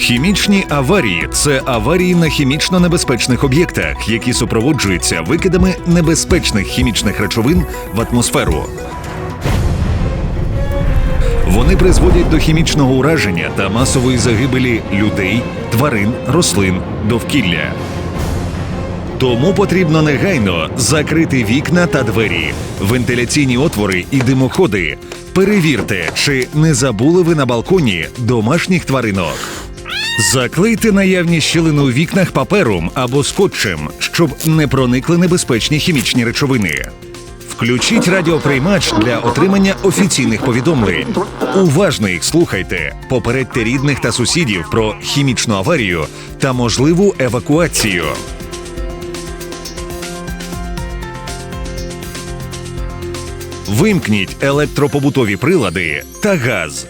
Хімічні аварії це аварії на хімічно небезпечних об'єктах, які супроводжуються викидами небезпечних хімічних речовин в атмосферу. Вони призводять до хімічного ураження та масової загибелі людей, тварин, рослин, довкілля. Тому потрібно негайно закрити вікна та двері, вентиляційні отвори і димоходи. Перевірте, чи не забули ви на балконі домашніх тваринок. Заклейте наявні щілини у вікнах папером або скотчем, щоб не проникли небезпечні хімічні речовини. Включіть радіоприймач для отримання офіційних повідомлень. Уважно їх слухайте. Попередьте рідних та сусідів про хімічну аварію та можливу евакуацію. Вимкніть електропобутові прилади та газ.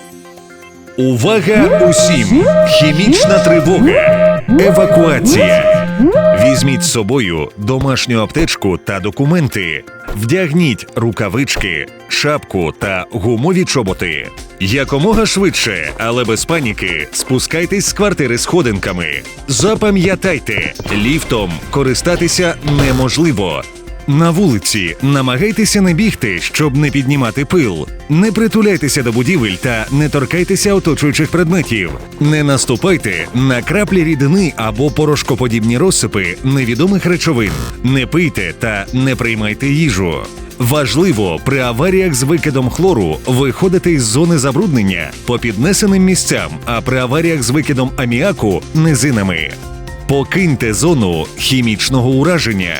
Увага усім! Хімічна тривога! Евакуація! Візьміть з собою домашню аптечку та документи. Вдягніть рукавички, шапку та гумові чоботи. Якомога швидше, але без паніки, спускайтесь з квартири сходинками. Запам'ятайте, ліфтом користатися неможливо. На вулиці намагайтеся не бігти, щоб не піднімати пил. Не притуляйтеся до будівель та не торкайтеся оточуючих предметів. Не наступайте на краплі рідини або порошкоподібні розсипи невідомих речовин. Не пийте та не приймайте їжу. Важливо при аваріях з викидом хлору виходити із зони забруднення по піднесеним місцям, а при аваріях з викидом аміаку низинами. Покиньте зону хімічного ураження.